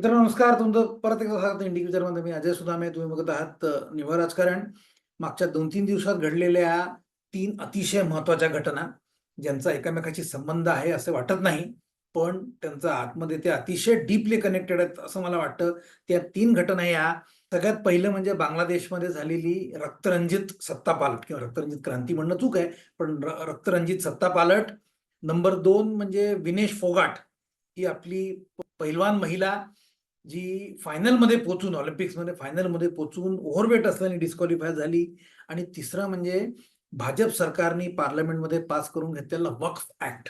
मित्रांनो नमस्कार. तुमचं परत एकदा स्वागत इंडिक विचारमध्ये मी अजय सुदामे. तुम्ही बघत आहात निव्वळ राजकारण. मागच्या दोन तीन दिवसात घडलेल्या तीन अतिशय महत्त्वाच्या घटना ज्यांचा एकमेकाशी संबंध आहे असं वाटत नाही पण त्यांचा आतमध्ये ते अतिशय डीपली कनेक्टेड आहेत असं मला वाटतं. त्या तीन घटना या सगळ्यात पहिलं म्हणजे बांगलादेशमध्ये झालेली रक्तरंजित सत्तापालट किंवा रक्तरंजित क्रांती म्हणणं चूक आहे पण र- रक्तरंजित सत्तापालट. नंबर दोन म्हणजे विनेश फोगाट ही आपली पहिलवान महिला जी फायनलमध्ये पोचून ऑलिम्पिक्समध्ये फायनलमध्ये पोचून ओव्हरवेट असल्याने डिस्क्वालिफाय झाली. आणि तिसरं म्हणजे भाजप सरकारने पार्लमेंटमध्ये पास करून घेतलेला वक्फ ऍक्ट.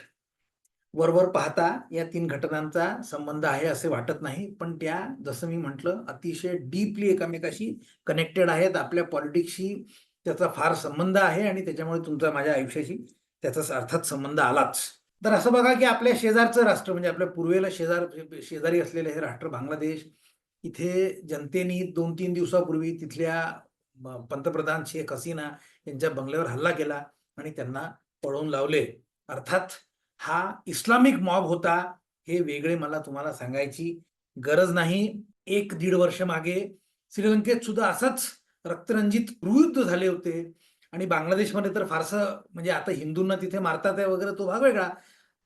वरवर पाहता या तीन घटनांचा संबंध आहे असे वाटत नाही. पण त्या जसं मी म्हटलं अतिशय डीपली एकमेकाशी कनेक्टेड आहेत. आपल्या पॉलिटिक्सशी त्याचा फार संबंध आहे आणि त्याच्यामुळे तुमचा माझ्या आयुष्याशी त्याचा अर्थात संबंध आलाच. तर असं बघा की आपल्या शेजारचं राष्ट्र म्हणजे आपल्या पूर्वेला शेजार शेजारी असलेले हे राष्ट्र बांगलादेश इथे जनतेनी दोन तीन दिवसापूर्वी तिथल्या पंतप्रधान शेख हसीना यांच्या बंगल्यावर हल्ला केला आणि त्यांना पळवून लावले. अर्थात हा इस्लामिक मॉब होता हे वेगळे मला तुम्हाला सांगायची गरज नाही. एक दीड वर्ष मागे श्रीलंकेत सुद्धा असंच रक्तरंजित गृहयुद्ध झाले होते. आणि बांगलादेशमध्ये तर फारसं म्हणजे आता हिंदूंना तिथे मारतात आहे वगैरे तो भाग वेगळा.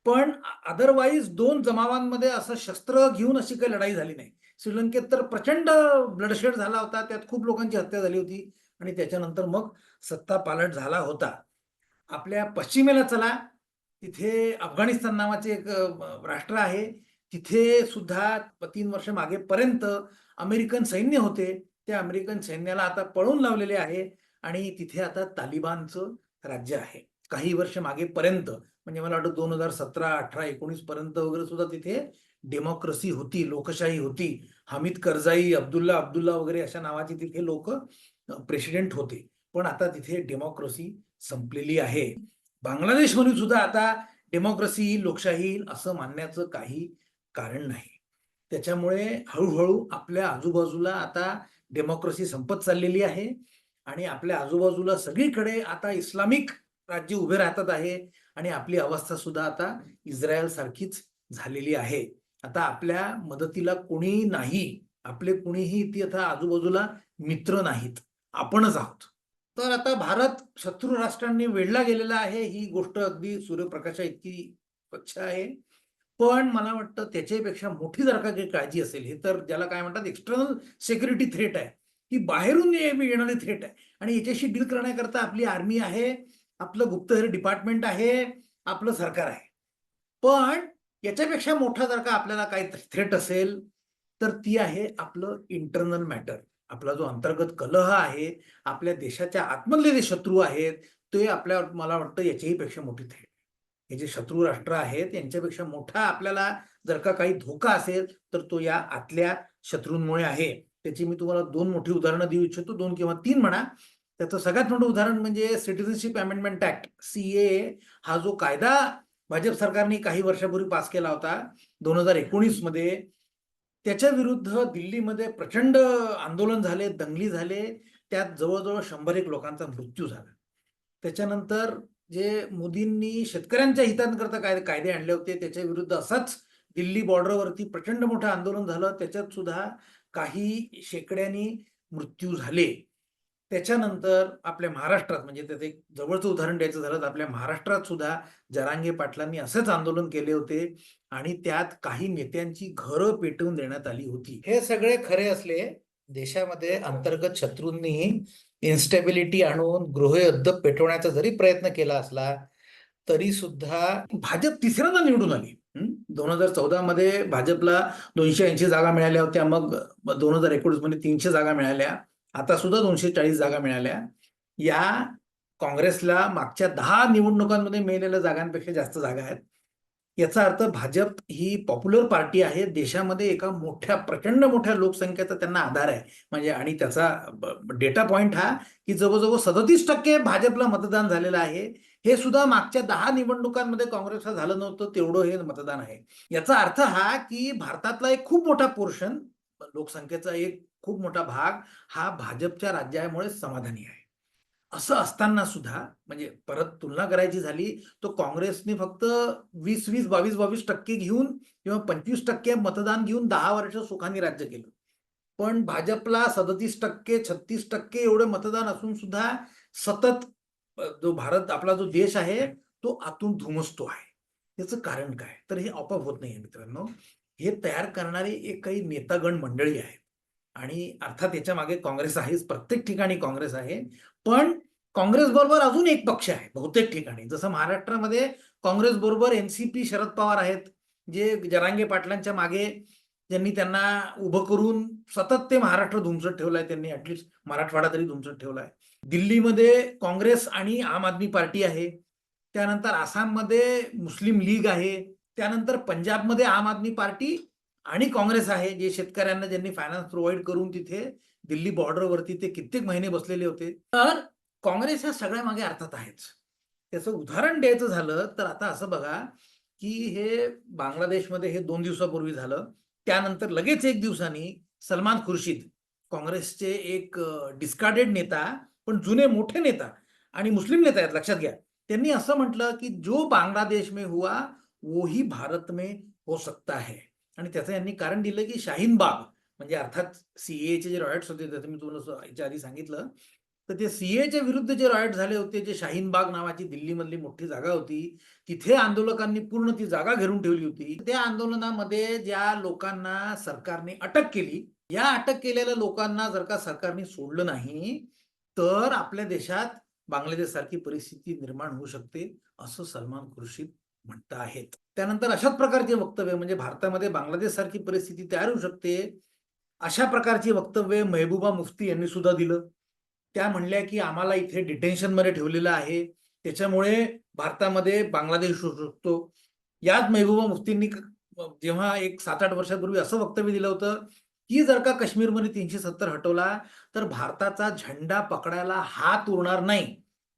पण अदरवाईज दोन जमावांमध्ये असं शस्त्र घेऊन अशी काही लढाई झाली नाही. श्रीलंकेत तर प्रचंड ब्लडशेड झाला होता त्यात खूप लोकांची हत्या झाली होती आणि त्याच्यानंतर मग सत्ता पालट झाला होता. आपल्या पश्चिमेला चला तिथे अफगाणिस्तान नावाचे एक राष्ट्र आहे. तिथे सुद्धा तीन वर्ष मागेपर्यंत अमेरिकन सैन्य होते. त्या अमेरिकन सैन्याला आता पळून लावलेले आहे आणि तिथे आता तालिबानचं राज्य आहे. काही वर्ष मागेपर्यंत म्हणजे मला वाटतं दोन हजार सतरा अठरा एकोणीस पर्यंत वगैरे सुद्धा तिथे डेमोक्रेसी होती लोकशाही होती. हमीद करजाई अब्दुल्ला अब्दुल्ला वगैरे अशा नावाचे तिथे लोक प्रेसिडेंट होते. पण आता तिथे डेमोक्रेसी संपलेली आहे. बांगलादेशमध्ये सुद्धा आता डेमोक्रेसी लोकशाही असं मानण्याचं काही कारण नाही. त्याच्यामुळे हळूहळू आपल्या आजूबाजूला आता डेमोक्रेसी संपत चाललेली आहे. आणि आपल्या आजूबाजूला सगळीकडे आता इस्लामिक राज्य उभे राहतात आहे आणि आपली अवस्था सुद्धा आता इस्रायल सारखीच झालेली आहे. आता आपल्या मदतीला कोणी नाही आपले कुणीही ती आता आजूबाजूला मित्र नाहीत आपणच आहोत. तर आता भारत शत्रू राष्ट्रांनी वेढला गेलेला आहे ही गोष्ट अगदी सूर्यप्रकाशा इतकी स्वच्छ आहे. पण मला वाटतं त्याच्यापेक्षा मोठी जर का काही काळजी असेल हे तर ज्याला काय म्हणतात एक्सटर्नल सेक्युरिटी थ्रेट आहे. ही बाहेरून येणारी थ्रेट आहे. आणि याच्याशी डील करण्याकरता आपली आर्मी आहे आपलं गुप्तहेर डिपार्टमेंट आहे आपलं सरकार आहे. पण याच्यापेक्षा मोठा जर का आपल्याला काही थ्रेट असेल तर ती आहे आपलं इंटरनल मॅटर आपला जो अंतर्गत कलह आहे आपल्या देशाच्या आतमधले जे शत्रू आहेत ते आपल्या मला वाटतं याच्याही पेक्षा मोठी थ्रेट हे जे शत्रू राष्ट्र आहेत यांच्यापेक्षा मोठा आपल्याला जर का काही धोका असेल तर तो या आतल्या शत्रूंमुळे आहे. त्याची मी तुम्हाला दोन मोठी उदाहरणं देऊ इच्छितो. दोन किंवा तीन म्हणा. त्याचं सगळ्यात मोठं उदाहरण म्हणजे सिटिझनशिप अमेंडमेंट ऍक्ट सीए हा जो कायदा भाजप सरकारने काही वर्षापूर्वी पास केला होता दोन हजार एकोणीसमध्ये त्याच्या विरुद्ध दिल्लीमध्ये प्रचंड आंदोलन झाले दंगली झाले. त्यात जवळजवळ शंभर एक लोकांचा मृत्यू झाला. त्याच्यानंतर जे मोदींनी शेतकऱ्यांच्या हितांकरता काय कायदे आणले होते त्याच्या विरुद्ध असाच दिल्ली बॉर्डरवरती प्रचंड मोठं आंदोलन झालं. त्याच्यात सुद्धा काही शेकड्यांनी मृत्यू झाले. त्याच्यानंतर आपल्या महाराष्ट्रात म्हणजे त्याचं एक जवळचं उदाहरण द्यायचं झालं तर आपल्या महाराष्ट्रात सुद्धा जरांगे पाटलांनी असेच आंदोलन केले होते आणि त्यात काही नेत्यांची घरं पेटवून देण्यात आली होती. हे सगळे खरे असले देशामध्ये अंतर्गत शत्रूंनी इन्स्टेबिलिटी आणून गृहयुद्ध पेटवण्याचा जरी प्रयत्न केला असला तरी सुद्धा भाजप तिसऱ्यांदा निवडून आली. दोन हजार चौदा मध्ये भाजपला दोनशे ऐंशी जागा मिळाल्या होत्या मग दोन हजार एकोणीसमध्ये तीनशे जागा मिळाल्या. आता सुद्धा दोनशे चाळीस जागा मिळाल्या. या काँग्रेसला मागच्या दहा निवडणुकांमध्ये मिळालेल्या जागांपेक्षा जास्त जागा आहेत. याचा अर्थ भाजप ही पॉप्युलर पार्टी आहे. देशामध्ये एका मोठ्या प्रचंड मोठ्या लोकसंख्येचा त्यांना आधार आहे. म्हणजे आणि त्याचा डेटा पॉइंट हा की जवळजवळ सदतीस टक्के भाजपला मतदान झालेलं आहे. हे सुद्धा मागच्या दहा निवडणुकांमध्ये काँग्रेसला झालं नव्हतं तेवढं हे मतदान आहे. याचा अर्थ हा की भारतातला एक खूप मोठा पोर्शन लोकसंख्येचा एक खूप मोठा भाग हा भाजपच्या राज्यामुळे समाधानी आहे. असं असताना सुद्धा म्हणजे परत तुलना करायची झाली तर काँग्रेसने फक्त वीस वीस बावीस बावीस टक्के घेऊन किंवा पंचवीस टक्के मतदान घेऊन दहा वर्ष सुखाने राज्य केलं. पण भाजपला सदतीस टक्के छत्तीस टक्के एवढं मतदान असून सुद्धा सतत जो भारत आपला जो देश आहे तो आतून धुमसतो आहे. याचं कारण काय? तर हे आपोआप होत नाहीये मित्रांनो. हे तयार करणारी एक काही नेतागण मंडळी आहेत. आणि अर्थात याच्या मागे काँग्रेस आहेच प्रत्येक ठिकाणी काँग्रेस आहे. पण काँग्रेस बरोबर अजून एक पक्ष आहे बहुतेक ठिकाणी. जसं महाराष्ट्रामध्ये काँग्रेस बरोबर एनसीपी शरद पवार आहेत जे जरांगे पाटलांच्या मागे ज्यांनी त्यांना उभं करून सतत ते महाराष्ट्र धुमसत ठेवलाय त्यांनी ऍटलिस्ट मराठवाडा तरी धुमसत ठेवलाय. दिल्लीमध्ये काँग्रेस आणि आम आदमी पार्टी आहे. त्यानंतर आसाममध्ये मुस्लिम लीग आहे. त्यानंतर पंजाबमध्ये आम आदमी पार्टी आणि काँग्रेस आहे जे शेतकऱ्यांना ज्यांनी फायनान्स प्रोव्हाइड करून तिथे दिल्ली बॉर्डरवरती ते कित्येक महिने बसलेले होते. तर काँग्रेस ह्या सगळ्या मागे अर्थात आहेच त्याचं उदाहरण द्यायचं झालं तर आता असं बघा की हे बांगलादेशमध्ये हे दोन दिवसापूर्वी झालं. त्यानंतर लगेच एक दिवसांनी सलमान खुर्शीद काँग्रेसचे एक डिस्कार्डेड नेता पण जुने मोठे नेता आणि मुस्लिम नेता आहेत लक्षात घ्या. त्यांनी असं म्हटलं की जो बांगलादेश में हुआ वही भारत में हो सकता है. आणि त्याचं यांनी कारण दिलं की शाहीन बाग म्हणजे अर्थात सीएचे जे रॉयट्स होते त्याचं मी तुम्हाला याच्या आधी सांगितलं तर ते सीएच्या विरुद्ध जे रॉयट झाले होते जे शाहीन बाग नावाची दिल्लीमधली मोठी जागा होती तिथे आंदोलकांनी पूर्ण ती जागा घेरून ठेवली होती. त्या आंदोलनामध्ये ज्या लोकांना सरकारने अटक केली या अटक केलेल्या लोकांना जर का सरकारने सोडलं नाही तर आपल्या देशात बांगलादेश सारखी परिस्थिती निर्माण होऊ शकते असं सलमान खुर्शीद म्हणत आहेत त्यानंतर अशाच प्रकारचे वक्तव्य म्हणजे भारतामध्ये बांगलादेश सारखी परिस्थिती तयार होऊ शकते अशा प्रकारची वक्तव्य मेहबूबा मुफ्ती यांनी सुद्धा दिलं. त्या म्हणल्या की आम्हाला इथे डिटेन्शनमध्ये ठेवलेलं आहे. त्याच्यामुळे भारतामध्ये बांगलादेश होऊ शकतो. याच मेहबूबा मुफ्तींनी जेव्हा एक सात आठ वर्षापूर्वी असं वक्तव्य दिलं होतं की जर का काश्मीरमध्ये तीनशे सत्तर हटवला तर भारताचा झेंडा पकडायला हात उरणार नाही.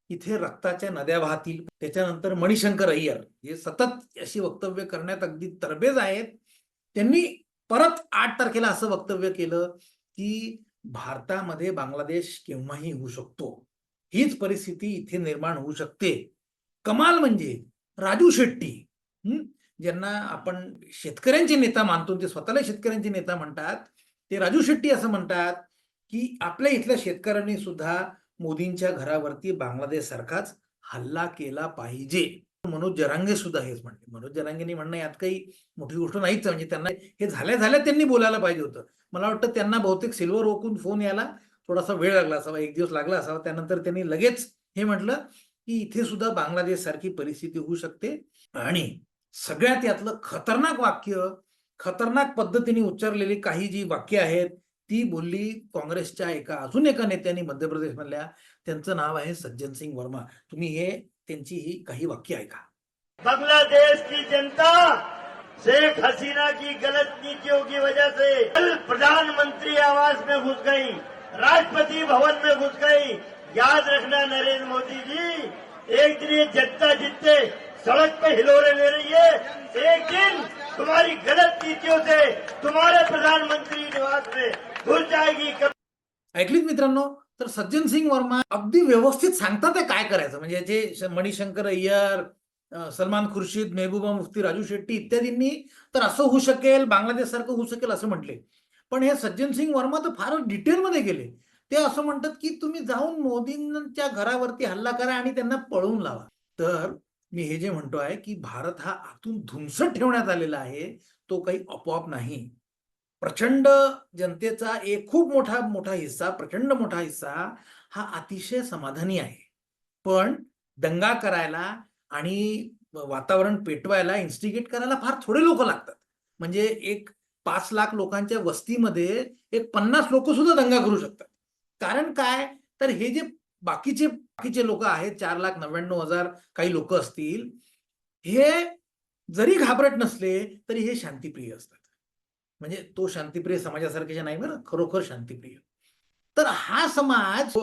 इथे रक्ताच्या नद्या वाहतील. त्याच्यानंतर मणिशंकर अय्यर हे सतत अशी वक्तव्य करण्यात अगदी तरबेज आहेत. त्यांनी परत आठ तारखेला असं वक्तव्य केलं की भारतामध्ये बांगलादेश केव्हाही होऊ शकतो. हीच परिस्थिती इथे निर्माण होऊ शकते. कमाल म्हणजे राजू शेट्टी ज्यांना आपण शेतकऱ्यांचे नेता मानतो ते स्वतःला शेतकऱ्यांचे नेता म्हणतात ते राजू शेट्टी असं म्हणतात की आपल्या इथल्या शेतकऱ्यांनी सुद्धा मोदींच्या घरावरती बांगलादेश सारखाच हल्ला केला पाहिजे. मनोज जरांगे सुद्धा हेच म्हणले. मनोज जरांगेंनी म्हणणं यात काही मोठी गोष्ट नाहीच म्हणजे त्यांना हे झाल्या झाल्या त्यांनी बोलायला पाहिजे होतं. मला वाटतं त्यांना बहुतेक सिल्वर ओकून फोन यायला थोडासा वेळ लागला असावा एक दिवस लागला असावा. त्यानंतर त्यांनी लगेच हे म्हटलं की इथे सुद्धा बांगलादेश सारखी परिस्थिती होऊ शकते. आणि सगळ्यात यातलं खतरनाक वाक्य खतरनाक पद्धतीने उच्चारलेली काही जी वाक्य आहेत ती बोलली काँग्रेसच्या एका अजून एका नेत्यांनी मध्य प्रदेशमधल्या त्यांचं नाव आहे सज्जन सिंग वर्मा. तुम्ही हे त्यांची ही काही वाक्य ऐका. बांग्लादेश की जनता शेख हसीना की गलत नीतियों की वजह से कल प्रधानमंत्री आवास में घुस गई राष्ट्रपति भवन में घुस गई. याद रखना नरेंद्र मोदी जी एक दिन ये जनता जितने सड़क पे हिलोरे ले रही है एक दिन तुम्हारी गलत नीतियों से तुम्हारे प्रधानमंत्री निवास में ऐकलीत मित्रांनो? तर सज्जन सिंग वर्मा अगदी व्यवस्थित सांगतात ते काय करायचं. म्हणजे जे मणिशंकर अय्यर सलमान खुर्शीद मेहबूबा मुफ्ती राजू शेट्टी इत्यादींनी तर असं होऊ शकेल बांगलादेश सारखं होऊ शकेल असं म्हटले. पण हे सज्जन सिंग वर्मा तर फार डिटेलमध्ये गेले. ते असं म्हणतात की तुम्ही जाऊन मोदींच्या घरावरती हल्ला करा आणि त्यांना पळवून लावा. तर मी हे जे म्हणतो आहे की भारत हा आतून धुमसट ठेवण्यात आलेला आहे तो काही आपोआप नाही. प्रचंड जनतेचा एक खूप मोठा मोठा हिस्सा प्रचंड मोठा हिस्सा हा अतिशय समाधानी आहे. पण दंगा करायला आणि वातावरण पेटवायला इन्स्टिगेट करायला फार थोडे लोक लागतात. म्हणजे एक पाच लाख लोकांच्या वस्तीमध्ये एक पन्नास लोक सुद्धा दंगा करू शकतात. कारण काय? तर हे जे बाकीचे बाकीचे लोक आहेत चार लाख नव्याण्णव हजार काही लोक असतील हे जरी घाबरट नसले तरी हे शांतीप्रिय असतात. म्हणजे तो शांतिप्रिय समाजासारखेच्या नाही बरं खरोखर शांतिप्रिय. तर हा समाज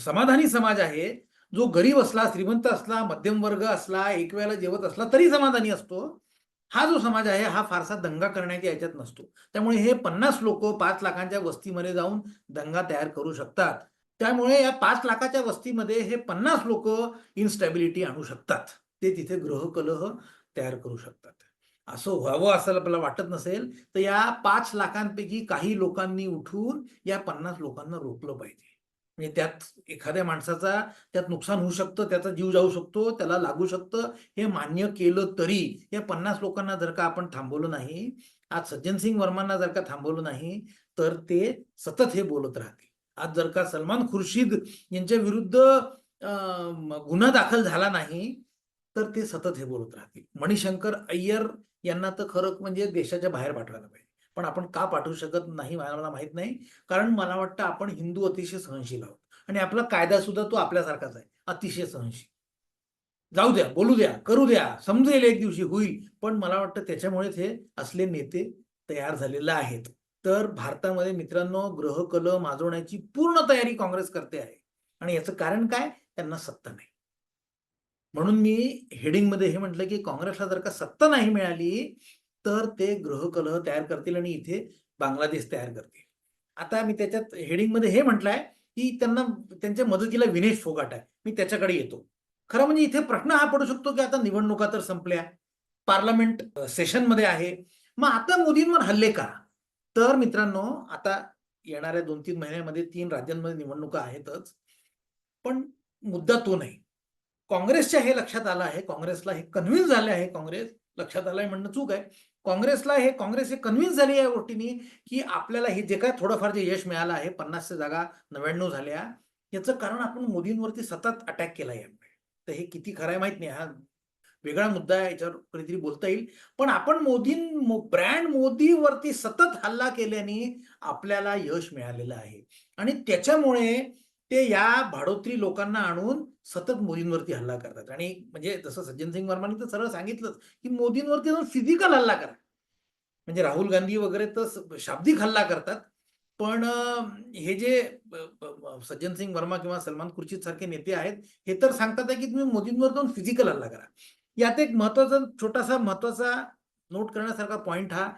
समाधानी समाज आहे जो गरीब असला श्रीमंत असला मध्यम वर्ग असला एक वेळेला जेवत असला तरी समाधानी असतो हा जो समाज आहे हा फारसा दंगा करण्याच्या याच्यात नसतो. त्यामुळे हे पन्नास लोक पाच लाखांच्या वस्तीमध्ये जाऊन दंगा तयार करू शकतात. त्यामुळे या पाच लाखाच्या वस्तीमध्ये हे पन्नास लोक इन्स्टॅबिलिटी आणू शकतात. ते तिथे ग्रहकलह तयार करू शकतात. असं व्हावं असं आपल्याला वाटत नसेल तर या पाच लाखांपैकी काही लोकांनी उठून या पन्नास लोकांना रोखलं पाहिजे. म्हणजे त्यात एखाद्या माणसाचा त्यात नुकसान होऊ शकतं त्याचा जीव जाऊ शकतो त्याला लागू शकतं हे मान्य केलं तरी या पन्नास लोकांना जर का आपण थांबवलं नाही आज सज्जन सिंग वर्मांना जर का थांबवलं नाही तर ते सतत हे बोलत राहतील. आज जर का सलमान खुर्शीद यांच्या विरुद्ध गुन्हा दाखल झाला नाही तर ते सतत हे बोलत राहतील. मणिशंकर अय्यर यांना तर खरं म्हणजे देशाच्या बाहेर पाठवायला पाहिजे. पण आपण का पाठवू शकत नाही मला माहीत नाही. कारण मला वाटतं आपण हिंदू अतिशय सहनशील आहोत. आणि आपला कायदा सुद्धा तो आपल्यासारखाच आहे. अतिशय सहनशील. जाऊ द्या बोलू द्या करू द्या. समजेल एक दिवशी होईल. पण मला वाटतं त्याच्यामुळेच हे असले नेते तयार झालेले आहेत. तर भारतामध्ये मित्रांनो ग्रह कल माजवण्याची पूर्ण तयारी काँग्रेस करते आहे. आणि याचं कारण काय? त्यांना सत्ता नाही. म्हणून मी हेडिंगमध्ये हे म्हटलं की काँग्रेसला जर का सत्ता नाही मिळाली तर ते गृहकलह तयार करतील आणि इथे बांगलादेश तयार करतील. आता मी त्याच्यात हेडिंगमध्ये हे म्हटलंय की त्यांना त्यांच्या मदतीला विनेश फोगाट आहे. मी त्याच्याकडे येतो. खरं म्हणजे इथे प्रश्न हा पडू शकतो की आता निवडणुका तर संपल्या. पार्लमेंट सेशनमध्ये आहे. मग आता मोदींवर हल्ले का तर मित्रांनो आता येणाऱ्या दोन तीन महिन्यामध्ये तीन राज्यांमध्ये निवडणुका आहेतच. पण मुद्दा तो नाही. काँग्रेसच्या हे लक्षात आलं आहे काँग्रेसला हे कन्व्हिन्स झाले आहे काँग्रेस लक्षात आलं आहे म्हणणं चूक आहे. काँग्रेसला हे काँग्रेस हे कन्व्हिन्स झाली या गोष्टीने की आपल्याला हे जे काय थोडंफार जे यश मिळालं आहे पन्नासच्या जागा नव्याण्णव झाल्या याचं कारण आपण मोदींवरती सतत अटॅक केला यामुळे तर हे किती खरं आहे माहीत नाही. हा वेगळा मुद्दा आहे याच्यावर कधीतरी बोलता येईल. पण आपण मोदी ब्रँड मोदीवरती सतत हल्ला केल्याने आपल्याला यश मिळालेलं आहे. आणि त्याच्यामुळे ते या भाडोत्री लोकांना आणून सतत मोदींवरती हल्ला करतात. आणि म्हणजे जसं सज्जन सिंग वर्माने तर सरळ सांगितलंच की मोदींवरती जाऊन फिजिकल हल्ला करा. म्हणजे राहुल गांधी वगैरे तर शाब्दिक हल्ला करतात. पण हे जे सज्जन सिंग वर्मा किंवा सलमान खुर्शीद सारखे नेते आहेत हे तर सांगतात की तुम्ही मोदींवर जाऊन फिजिकल हल्ला करा. यात एक महत्त्वाचा छोटासा महत्त्वाचा नोट करण्यासारखा पॉइंट हा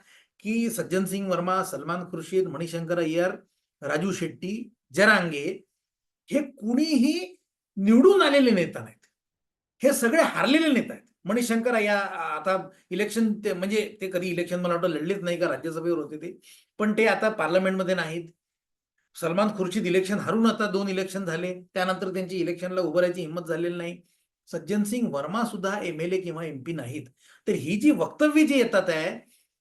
की सज्जन सिंग वर्मा सलमान खुर्शीद मणिशंकर अय्यर राजू शेट्टी जरांगे हे कुणीही निवडून आलेले नेता नाहीत. हे सगळे हारलेले नेता आहेत. मणिशंकर या आता इलेक्शन ते म्हणजे ते कधी इलेक्शन मला वाटतं लढलेच नाही का राज्यसभेवर होते ते. पण ते आता पार्लमेंटमध्ये नाहीत. सलमान खुर्शीद इलेक्शन हारून आता दोन इलेक्शन झाले. त्यानंतर त्यांची इलेक्शनला उभं राहायची हिंमत झालेली नाही. सज्जन सिंग वर्मा सुद्धा एम एल ए किंवा एम पी नाहीत. तर ही जी वक्तव्य जी येतात आहे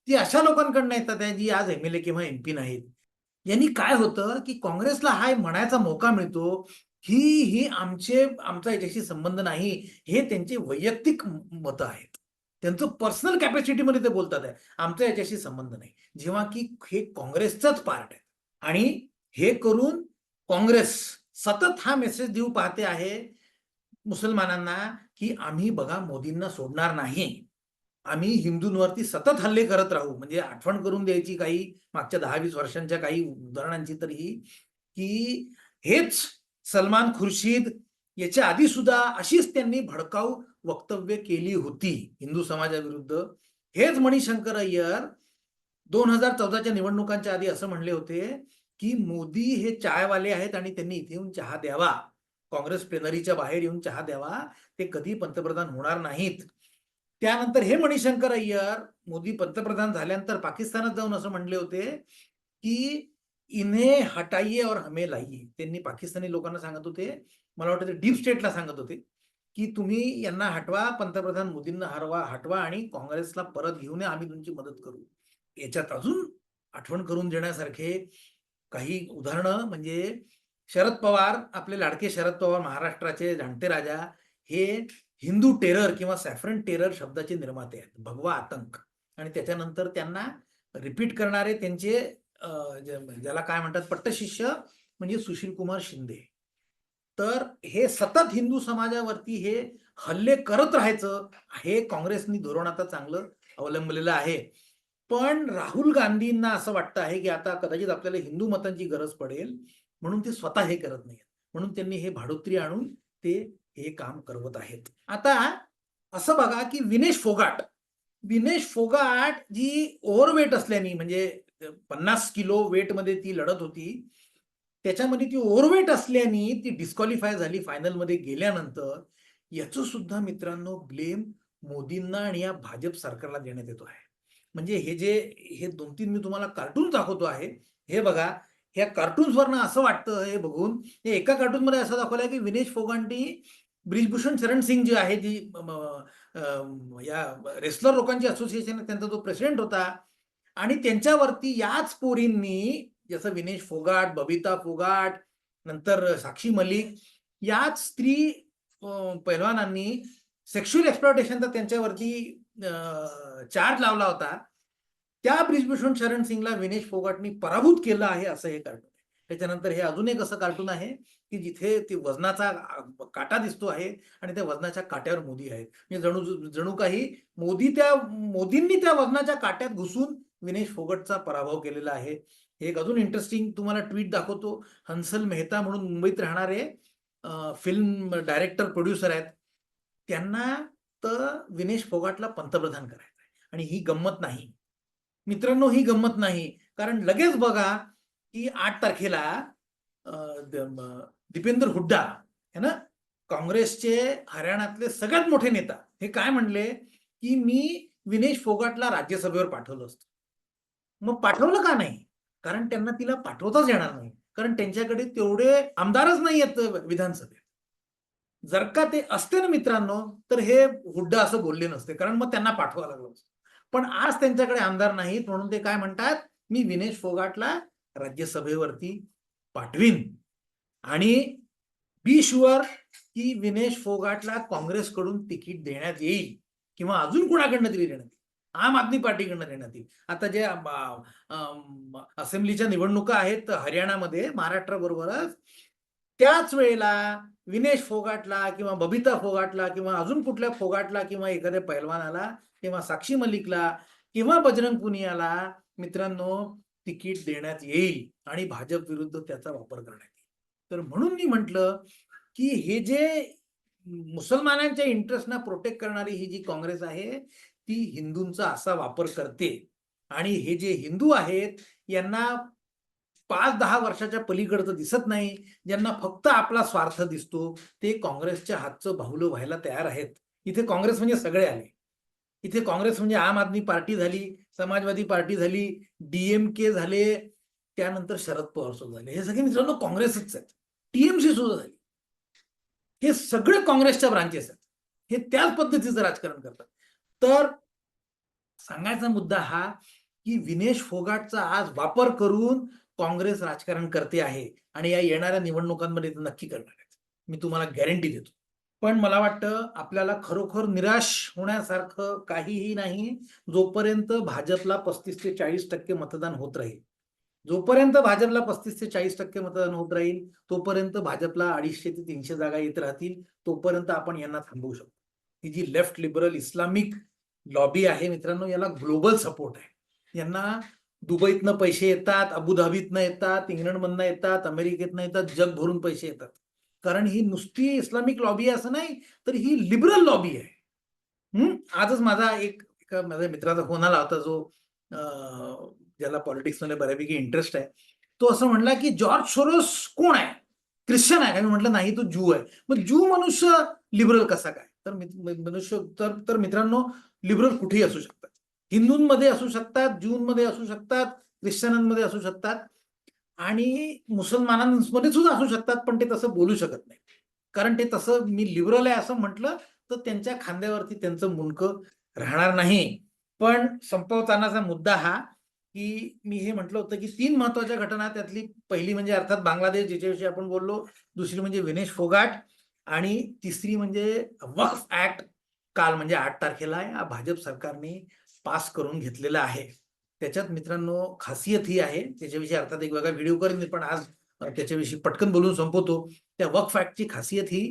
ती अशा लोकांकडनं येतात आहे जी आज एम एल ए किंवा एम पी नाहीत. यांनी काय होतं की काँग्रेसला हा म्हणायचा मौका मिळतो ही ही आमचे आमचा याच्याशी संबंध नाही हे त्यांचे वैयक्तिक मतं आहेत. त्यांचं पर्सनल कॅपॅसिटीमध्ये ते बोलतात आहे. आमचा याच्याशी संबंध नाही. जेव्हा की हे काँग्रेसचाच पार्ट आहे. आणि हे करून काँग्रेस सतत हा मेसेज देऊ पाहते आहे मुसलमानांना की आम्ही बघा मोदींना सोडणार नाही. आम्ही हिंदूंवरती सतत हल्ले करत राहू. म्हणजे आठवण करून द्यायची काही मागच्या दहा वीस वर्षांच्या काही उदाहरणांची तर ही की हेच सलमान खुर्शीद याच्या आधी सुद्धा अशीच त्यांनी भडकाऊ वक्तव्य केली होती हिंदू समाजाविरुद्ध. हेच मणिशंकर अय्यर दोन हजार चौदाच्या निवडणुकांच्या आधी असं म्हणले होते की मोदी हे चायवाले आहेत आणि त्यांनी इथे येऊन चहा द्यावा. काँग्रेस प्लेनरीच्या बाहेर येऊन चहा द्यावा. ते कधी पंतप्रधान होणार नाहीत. त्यानंतर हे मणिशंकर अय्यर मोदी पंतप्रधान झाल्यानंतर पाकिस्तानात जाऊन असं म्हणले होते की इन्हे हटाइये और हमे लाईये त्यांनी पाकिस्तानी लोकांना सांगत होते मला वाटतं डीप स्टेटला सांगत होते की तुम्ही यांना हटवा पंतप्रधान मोदींना हरवा हटवा आणि काँग्रेसला परत घेऊन आम्ही तुमची मदत करू. याच्यात अजून आठवण करून देण्यासारखे काही उदाहरणं म्हणजे शरद पवार आपले लाडके शरद पवार महाराष्ट्राचे जाणते राजा हे हिंदू टेरर किंवा सॅफ्रन टेरर शब्दाचे निर्माते आहेत. भगवा आतंक. आणि त्याच्यानंतर त्यांना रिपीट करणारे त्यांचे ज्याला काय म्हणतात पट्टशिष्य म्हणजे सुशील कुमार शिंदे. तर हे सतत हिंदू समाजावरती हे हल्ले करत राहायचं हे काँग्रेसनी धोरण आता चांगलं अवलंबलेलं आहे. पण राहुल गांधींना असं वाटतं आहे की आता कदाचित आपल्याला हिंदू मतांची गरज पडेल म्हणून ते स्वतः हे करत नाहीत. म्हणून त्यांनी हे भाडोत्री आणून ते हे काम करवत आहेत. आता असं बघा की विनेश फोगाट विनेश फोगाट जी ओव्हरवेट असल्याने म्हणजे पन्नास किलो वेटमध्ये ती लढत होती त्याच्यामध्ये ती ओव्हरवेट असल्याने ती डिस्क्वालिफाय झाली फायनलमध्ये गेल्यानंतर याचं सुद्धा मित्रांनो ब्लेम मोदींना आणि या भाजप सरकारला देण्यात येतो आहे. म्हणजे हे जे हे दोन तीन मी तुम्हाला कार्टून दाखवतो आहे हे बघा ह्या कार्टून्सवरनं असं वाटतं हे बघून हे एका कार्टूनमध्ये असं दाखवलं आहे की विनेश फोगांटी ब्रिजभूषण शरण सिंग जे आहे जी या रेसलर लोकांची असोसिएशन त्यांचा जो प्रेसिडेंट होता. आणि त्यांच्यावरती याच पोरींनी जसं विनेश फोगाट बबिता फोगाट नंतर साक्षी मलिक याच स्त्री पैलवानांनी सेक्शुअल एक्सप्लॉटेशनचा त्यांच्यावरती चार्ज लावला होता. त्या ब्रिजभूषण शरण सिंगला विनेश फोगाटनी पराभूत केलं आहे असं हे कार्टून त्याच्यानंतर हे अजून एक असं कार्टून आहे की जिथे ते वजनाचा काटा दिसतो आहे आणि त्या वजनाच्या काट्यावर मोदी आहेत. म्हणजे जणू जणू काही मोदी त्या मोदींनी त्या वजनाच्या काट्यात घुसून विनेश फोगटचा पराभव केलेला आहे. हे एक अजून इंटरेस्टिंग तुम्हाला ट्विट दाखवतो. हंसल मेहता म्हणून मुंबईत राहणारे फिल्म डायरेक्टर प्रोड्युसर आहेत. त्यांना तर विनेश फोगाटला पंतप्रधान करायचं आहे आणि ही गंमत नाही. मित्रांनो ही गंमत नाही. कारण लगेच बघा की आठ तारखेला दिपेंद्र दीपेंद्र हुड्डा है ना काँग्रेसचे हरियाणातले सगळ्यात मोठे नेता हे काय म्हणले? की मी विनेश फोगाटला राज्यसभेवर पाठवलं असतं. मग पाठवलं का नाही? कारण त्यांना तिला पाठवताच येणार नाही. कारण त्यांच्याकडे तेवढे आमदारच नाही आहेत विधानसभेत. जर का ते असते ना मित्रांनो तर हे हुड्डा असं बोलले नसते. कारण मग त्यांना पाठवावं लागलं असतं. पण आज त्यांच्याकडे आमदार नाहीत म्हणून ते काय म्हणतात? मी विनेश फोगाटला राज्यसभेवरती पाठवीन. आणि बी शुअर की विनेश फोगाटला काँग्रेसकडून तिकीट देण्यात येईल किंवा अजून कुणाकडनं तरी देण्यात येईल. आम आदमी पार्टीकडनं देण्यात येईल. आता जे असेंब्लीच्या निवडणुका आहेत हरियाणामध्ये महाराष्ट्राबरोबरच त्याच वेळेला विनेश फोगाटला किंवा बबिता फोगाटला किंवा अजून कुठल्या फोगाटला किंवा एखाद्या पैलवानाला किंवा साक्षी मलिकला किंवा बजरंग पुनियाला मित्रांनो तिकीट देण्यात येईल आणि भाजप विरुद्ध त्याचा वापर करण्यात येईल. तर म्हणून मी म्हटलं की हे जे मुसलमानांच्या इंटरेस्टना प्रोटेक्ट करणारी ही जी काँग्रेस आहे ती हिंदूंचा असा वापर करते. आणि हे जे हिंदू आहेत यांना पाच दहा वर्षाच्या पलीकडचं दिसत नाही ज्यांना फक्त आपला स्वार्थ दिसतो ते काँग्रेसच्या हातचं बाहुलं व्हायला तयार आहेत. इथे काँग्रेस म्हणजे सगळे आले. इथे काँग्रेस म्हणजे आम आदमी पार्टी झाली समाजवादी पार्टी झाली डीएमके झाले त्यानंतर शरद पवार सुद्धा झाले. हे सगळे मित्रांनो काँग्रेसच आहेत. टीएमसी सुद्धा झाली. हे सगळे काँग्रेसच्या ब्रांचेस आहेत. हे त्याच पद्धतीचं राजकारण करतात. तर सांगायचा मुद्दा हा की विनेश फोगाटचा आज वापर करून काँग्रेस राजकारण करते आहे आणि या येणाऱ्या निवडणुकांमध्ये नक्की करणार आहेत. मी तुम्हाला गॅरंटी देतो. पण मला वाटतं आपल्याला खरोखर निराश होण्यासारखं काहीही नाही जोपर्यंत भाजपला पस्तीस ते चाळीस टक्के मतदान होत राहील. जोपर्यंत भाजपला पस्तीस ते चाळीस टक्के मतदान होत राहील तोपर्यंत भाजपला अडीचशे ते तीनशे जागा येत राहतील तोपर्यंत आपण यांना थांबवू शकतो. ही जी लेफ्ट लिबरल इस्लामिक लॉबी आहे मित्रांनो याला ग्लोबल सपोर्ट आहे. यांना दुबईतनं पैसे येतात अबुधाबीतनं येतात इंग्लंडमधनं येतात अमेरिकेतनं येतात जगभरून पैसे येतात. कारण ही नुसती इस्लामिक लॉबी आहे असं नाही, तर ही लिबरल लॉबी आहे. हम्म? आजच माझा एक माझ्या मित्राचा फ़ोन आला होता, जो ज्याला पॉलिटिक्समध्ये बऱ्यापैकी इंटरेस्ट आहे. तो असं म्हणला की, जॉर्ज सोरोस कोण आहे? ख्रिश्चन आहे का? मी म्हटलं, नाही तो ज्यू आहे. मग ज्यू मनुष्य लिबरल कसा काय? तर मनुष्य, तर तर मित्रांनो, लिबरल कुठेही असू शकतात. हिंदूंमध्ये असू शकतात, ज्यूंमध्ये असू शकतात, ख्रिश्चनांमध्ये असू शकतात. आणि मुसलमानांमध्ये सुद्धा असू शकतात पण ते तसं बोलू शकत नाही कारण ते तसं मी लिबरल आहे असं म्हटलं तर त्यांच्या खांद्यावरती त्यांचं मुंडकं राहणार नाही. पण संपवतानाचा मुद्दा हा की मी हे म्हटलं होतं की तीन महत्त्वाच्या घटना त्यातली पहिली म्हणजे अर्थात बांगलादेश ज्याच्याविषयी आपण बोललो दुसरी म्हणजे विनेश फोगाट आणि तिसरी म्हणजे वक्फ ऍक्ट काल म्हणजे आठ तारखेला या भाजप सरकारने पास करून घेतलेला आहे. त्याच्यात मित्रांनो खासियत ही आहे त्याच्याविषयी अर्थात एक वेगळा व्हिडिओ करेन मी पण आज त्याच्याविषयी पटकन बोलून संपवतो. त्या वक्फ ऍक्टची खासियत ही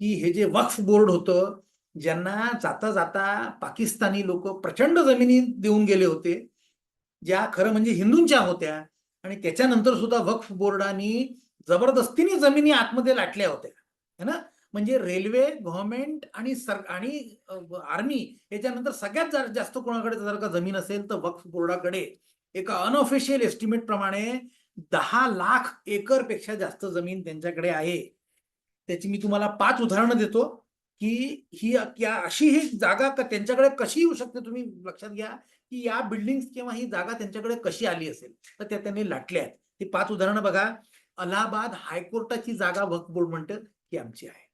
की हे जे वक्फ बोर्ड होतं ज्यांना जाता जाता पाकिस्तानी लोक प्रचंड जमिनी देऊन गेले होते ज्या खरं म्हणजे हिंदूंच्या होत्या आणि त्याच्यानंतर सुद्धा वक्फ बोर्डानी जबरदस्तीने जमिनी आतमध्ये लाटल्या होत्या. है ना? म्हणजे रेल्वे गव्हर्नमेंट आणि सर आणि आर्मी याच्यानंतर सगळ्यात जास्त कोणाकडे जर का जमीन असेल तर वक्फ बोर्डाकडे एका अनऑफिशियल एस्टिमेट प्रमाणे दहा लाख एकरपेक्षा जास्त जमीन त्यांच्याकडे आहे. त्याची मी तुम्हाला पाच उदाहरणं देतो की ही अशी ही जागा त्यांच्याकडे कशी येऊ शकते तुम्ही लक्षात घ्या की या बिल्डिंग किंवा ही जागा त्यांच्याकडे कशी आली असेल. तर त्या त्यांनी लाटल्या आहेत. ती पाच उदाहरणं बघा. अलाहाबाद हायकोर्टाची जागा वक्फ बोर्ड म्हणतात ही आमची आहे.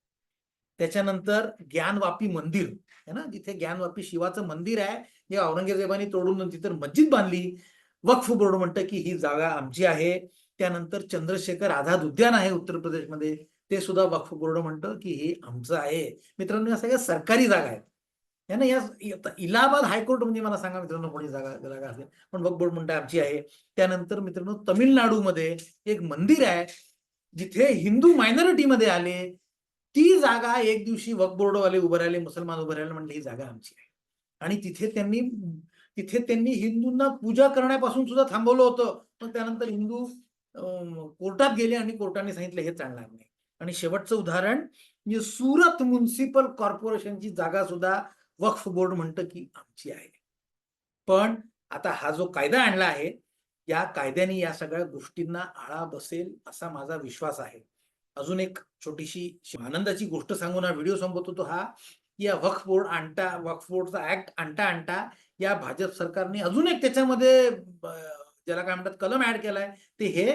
त्याच्यानंतर ज्ञानवापी मंदिर. आहे ना? जिथे ज्ञानवापी शिवाचं मंदिर आहे. जे औरंगजेबाने तोडून तिथं मस्जिद बांधली. वक्फ बोर्ड म्हणतं की ही जागा आमची आहे. त्यानंतर चंद्रशेखर आझाद उद्यान आहे उत्तर प्रदेशमध्ये. ते सुद्धा वक्फ बोर्ड म्हणतं की हे आमचं आहे. मित्रांनो या सगळ्या सरकारी जागा आहेत. है ना? या इलाहाबाद हायकोर्ट म्हणजे मला सांगा मित्रांनो कोणी जागा जागा असेल. पण वक्फ बोर्ड म्हणतं आमची आहे. त्यानंतर मित्रांनो तमिळनाडूमध्ये एक मंदिर आहे. जिथे हिंदू मायनॉरिटीमध्ये आले. ती जागा एक दिवशी वक्फ बोर्डवाले उभे राहिले मुसलमान उभे राहिले म्हणले ही जागा आमची आहे. आणि तिथे त्यांनी तिथे त्यांनी हिंदूंना पूजा करण्यापासून सुद्धा थांबवलं होतं. पण त्यानंतर हिंदू कोर्टात गेले आणि कोर्टाने सांगितलं हे चालणार नाही. आणि शेवटचं उदाहरण म्हणजे सुरत म्युन्सिपल कॉर्पोरेशनची जागा सुद्धा वक्फ बोर्ड म्हणतं की आमची आहे. पण आता हा जो कायदा आणला आहे या कायद्याने या सगळ्या गोष्टींना आळा बसेल असा माझा विश्वास आहे. अजून एक छोटीशी आनंदाची गोष्ट सांगून हा व्हिडिओ संपवत तो हा या वक्फ बोर्ड आणता वक्फ बोर्डचा ऍक्ट आणता आणता या भाजप सरकारने अजून एक त्याच्यामध्ये ज्याला काय म्हणतात कलम ऍड केलाय ते हे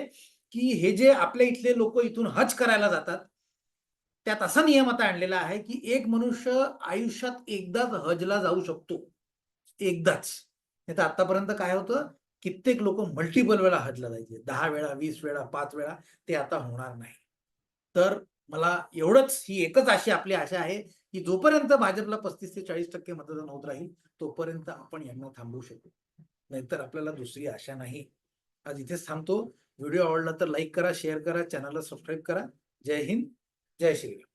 की हे जे आपल्या इथले लोक इथून हज करायला जातात त्यात असा नियम आता आणलेला आहे की एक मनुष्य आयुष्यात एकदाच हजला जाऊ शकतो. एकदाच. नाही तर आतापर्यंत काय होतं कित्येक लोक मल्टिपल वेळा हजला जायचे. दहा वेळा वीस वेळा पाच वेळा ते आता होणार नाही. तर मला एवढंच ही एकच अशी आपली आशा आहे की जोपर्यंत भाजपला पस्तीस ते चाळीस टक्के मतदान होत राहील तोपर्यंत आपण यांना थांबवू शकू. नाहीतर आपल्याला दुसरी आशा नाही. आज इथेच थांबतो. व्हिडिओ आवडला तर लाईक करा शेअर करा चॅनलला सबस्क्राईब करा. जय हिंद जय श्रीराम.